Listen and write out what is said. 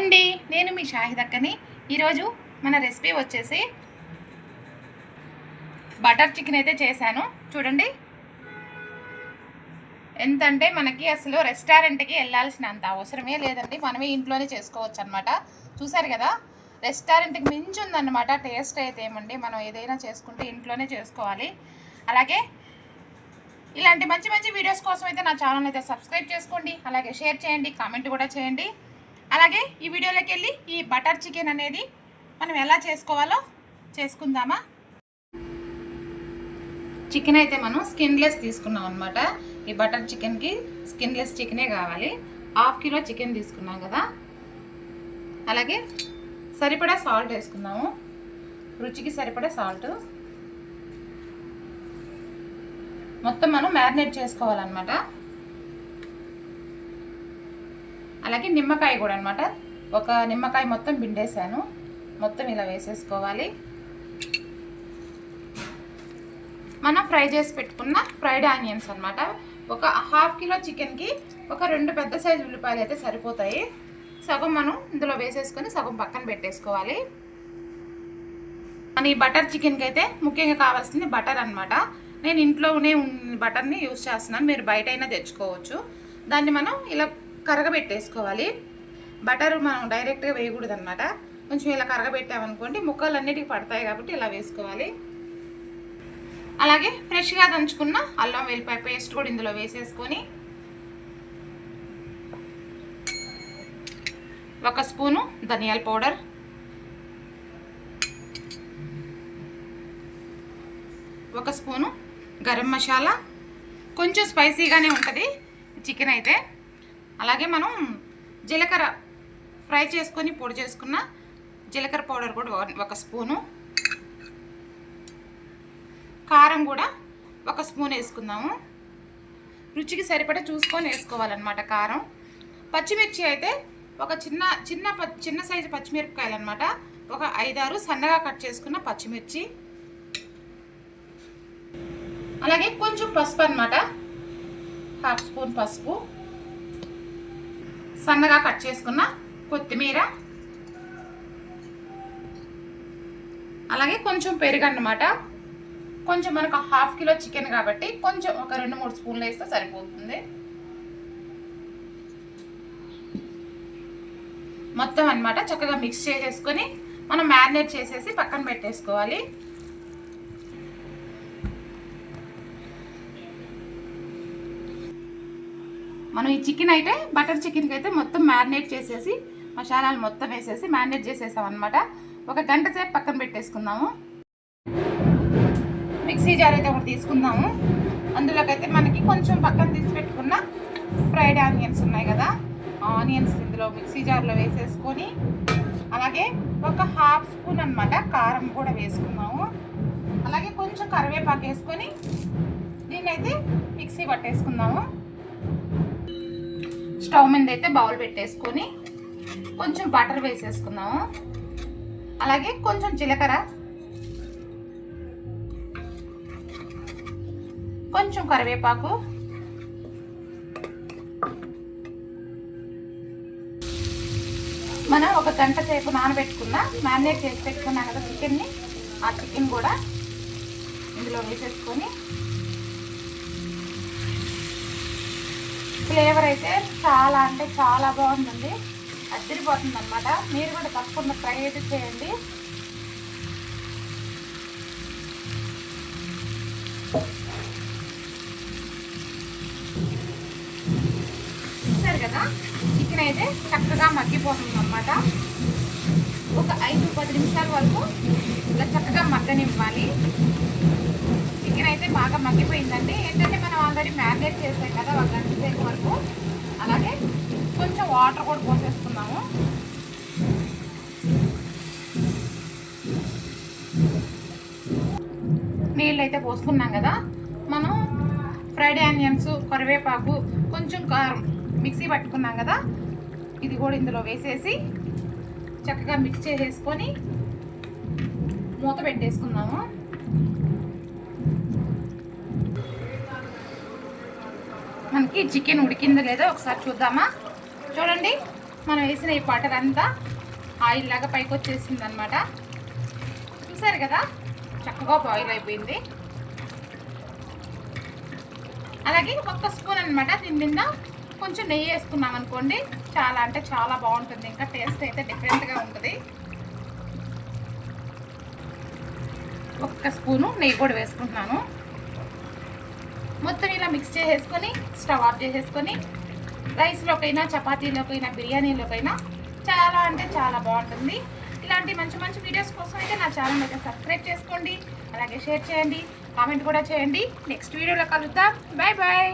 అండి నేను మీ షాహిదక్కని ఈరోజు మన రెసిపీ వచ్చేసి బటర్ చికెన్ అయితే చేశాను. చూడండి. ఎంతంటే మనకి అసలు రెస్టారెంట్కి వెళ్ళాల్సిన అంత అవసరమే లేదండి. మనమే ఇంట్లోనే చేసుకోవచ్చు అనమాట చూసారు కదా? రెస్టారెంట్కి మించి ఉందన్నమాట టేస్ట్ అయితే ఏమండి మనం ఏదైనా చేసుకుంటే ఇంట్లోనే చేసుకోవాలి. అలాగే ఇలాంటి మంచి మంచి వీడియోస్ కోసం అయితే నా ఛానల్ అయితే సబ్స్క్రైబ్ చేసుకోండి. అలాగే షేర్ చేయండి కామెంట్ కూడా చేయండి. అలాగే ఈ వీడియోలోకి వెళ్ళి ఈ బటర్ చికెన్ అనేది మనం ఎలా చేసుకోవాలో చేసుకుందామా? చికెన్ అయితే మనం స్కిన్లెస్ తీసుకున్నాం అనమాట ఈ బటర్ చికెన్కి స్కిన్లెస్ చికెనే కావాలి. హాఫ్ కిలో చికెన్ తీసుకున్నాం కదా. అలాగే సరిపడా సాల్ట్ వేసుకుందాము. రుచికి సరిపడా సాల్ట్. మొత్తం మనం మ్యారినేట్ చేసుకోవాలన్నమాట. అలాగే నిమ్మకాయ కూడా అనమాట ఒక నిమ్మకాయ మొత్తం పిండేసాను మొత్తం ఇలా వేసేసుకోవాలి. మనం ఫ్రై చేసి పెట్టుకున్న ఫ్రైడ్ ఆనియన్స్ అనమాట ఒక హాఫ్ కిలో చికెన్కి ఒక రెండు పెద్ద సైజు ఉల్లిపాయలు అయితే సరిపోతాయి. సగం మనం ఇందులో వేసేసుకొని సగం పక్కన పెట్టేసుకోవాలి. మన ఈ బటర్ చికెన్కి అయితే ముఖ్యంగా కావాల్సింది బటర్ అనమాట నేను ఇంట్లోనే బటర్ని యూస్ చేస్తున్నాను. మీరు బయట అయినా తెచ్చుకోవచ్చు. దాన్ని మనం ఇలా కరగబెట్టేసుకోవాలి. బటర్ మనం డైరెక్ట్గా వేయకూడదు అనమాట కొంచెం ఇలా కరగబెట్టామనుకోండి ముక్కలు అన్నిటికి పడతాయి కాబట్టి ఇలా వేసుకోవాలి. అలాగే ఫ్రెష్గా దంచుకున్న అల్లం వెల్లిపాయ పేస్ట్ కూడా ఇందులో వేసేసుకొని ఒక స్పూను ధనియాల పౌడర్. ఒక స్పూను గరం మసాలా. కొంచెం స్పైసీగానే ఉంటుంది. చికెన్ అయితే అలాగే మనం జీలకర్ర ఫ్రై చేసుకొని పొడి చేసుకున్న జీలకర్ర పౌడర్ కూడా ఒక స్పూను. కారం కూడా ఒక స్పూన్ వేసుకుందాము. రుచికి సరిపడా చూసుకొని వేసుకోవాలన్నమాట కారం. పచ్చిమిర్చి అయితే ఒక చిన్న చిన్న చిన్న సైజు పచ్చిమిరపకాయలు అనమాట ఒక ఐదారు సన్నగా కట్ చేసుకున్న పచ్చిమిర్చి. అలాగే కొంచెం పసుపు అనమాట హాఫ్ స్పూన్ పసుపు. సన్నగా కట్ చేసుకున్న కొత్తిమీర. అలాగే కొంచెం పెరుగు అన్నమాట. కొంచెం మనకు హాఫ్ కిలో చికెన్ కాబట్టి కొంచెం ఒక రెండు మూడు స్పూన్లు వేస్తే సరిపోతుంది. మొత్తం అనమాట చక్కగా మిక్స్ చేసేసుకొని మనం మ్యారినేట్ చేసేసి పక్కన పెట్టేసుకోవాలి. మనం ఈ చికెన్ అయితే బటర్ చికెన్కి అయితే మొత్తం మ్యారినేట్ చేసేసి మసాలాలు మొత్తం వేసేసి మ్యారినేట్ చేసేసాం అనమాట ఒక గంట సేపు పక్కన పెట్టేసుకుందాము. మిక్సీ జార్ అయితే ఒకటి తీసుకుందాము. అందులోకైతే మనకి కొంచెం పక్కన తీసి పెట్టుకున్న ఫ్రైడ్ ఆనియన్స్ ఉన్నాయి కదా. ఆనియన్స్ ఇందులో మిక్సీ జార్లో వేసేసుకొని అలాగే ఒక హాఫ్ స్పూన్ అనమాట కారం కూడా వేసుకున్నాము అలాగే కొంచెం కరివేపాకు వేసుకొని దీన్ని అయితే మిక్సీ పట్టేసుకుందాము. స్టవ్ మీద అయితే బౌల్ పెట్టేసుకొని కొంచెం బటర్ వేసేసుకున్నాము అలాగే కొంచెం జీలకర్ర. కొంచెం కరివేపాకు. మనం ఒక గంట సేపు నానబెట్టుకున్న మ్యారినేట్ చేసి పెట్టుకున్నాం కదా చికెన్ని. ఆ చికెన్ కూడా ఇందులో వేసేసుకొని ఫ్లేవర్ అయితే చాలా అంటే చాలా బాగుందండి. అద్దరిపోతుంది అనమాట మీరు కూడా తప్పకుండా ట్రై అయితే చేయండి. చూసారు కదా? చికెన్ అయితే చక్కగా మగ్గిపోతుంది అనమాట ఒక ఐదు పది నిమిషాల వరకు ఇలా చక్కగా మగ్గనివ్వాలి. బాగా మగ్గిపోయిందండి. ఏంటంటే మనం ఆల్రెడీ మ్యారినేట్ చేసాం కదా ఒక గంట సేపు వరకు. అలాగే కొంచెం వాటర్ కూడా పోసేసుకున్నాము. నీళ్ళు అయితే పోసుకున్నాం కదా. మనం ఫ్రైడ్ ఆనియన్స్ కరివేపాకు కొంచెం కారం మిక్సీ పట్టుకున్నాం కదా. ఇది కూడా ఇందులో వేసేసి చక్కగా మిక్స్ చేసేసుకొని మూత పెట్టేసుకున్నాము. మనకి చికెన్ ఉడికిందో లేదో ఒకసారి చూద్దామా? చూడండి మనం వేసిన ఈ బటర్ అంతా ఆయిల్ లాగా పైకి వచ్చేసింది అనమాట చూసారు కదా చక్కగా బాయిల్ అయిపోయింది. అలాగే ఒక్క స్పూన్ అనమాట దీని మీద కొంచెం నెయ్యి వేసుకున్నాం అనుకోండి చాలా అంటే చాలా బాగుంటుంది. ఇంకా టేస్ట్ అయితే డిఫరెంట్గా ఉంటుంది. ఒక్క స్పూను నెయ్యి కూడా వేసుకుంటున్నాను. మొత్తం ఇలా మిక్స్ చేసేసుకొని స్టవ్ ఆఫ్ చేసేసుకొని రైస్లోకైనా చపాతీలోకైనా బిర్యానీలోకైనా చాలా అంటే చాలా బాగుంటుంది. ఇలాంటి మంచి మంచి వీడియోస్ కోసం అయితే నా ఛానల్ అయితే సబ్స్క్రైబ్ చేసుకోండి అలాగే షేర్ చేయండి కామెంట్ కూడా చేయండి. నెక్స్ట్ వీడియోలో కలుద్దాం. Bye bye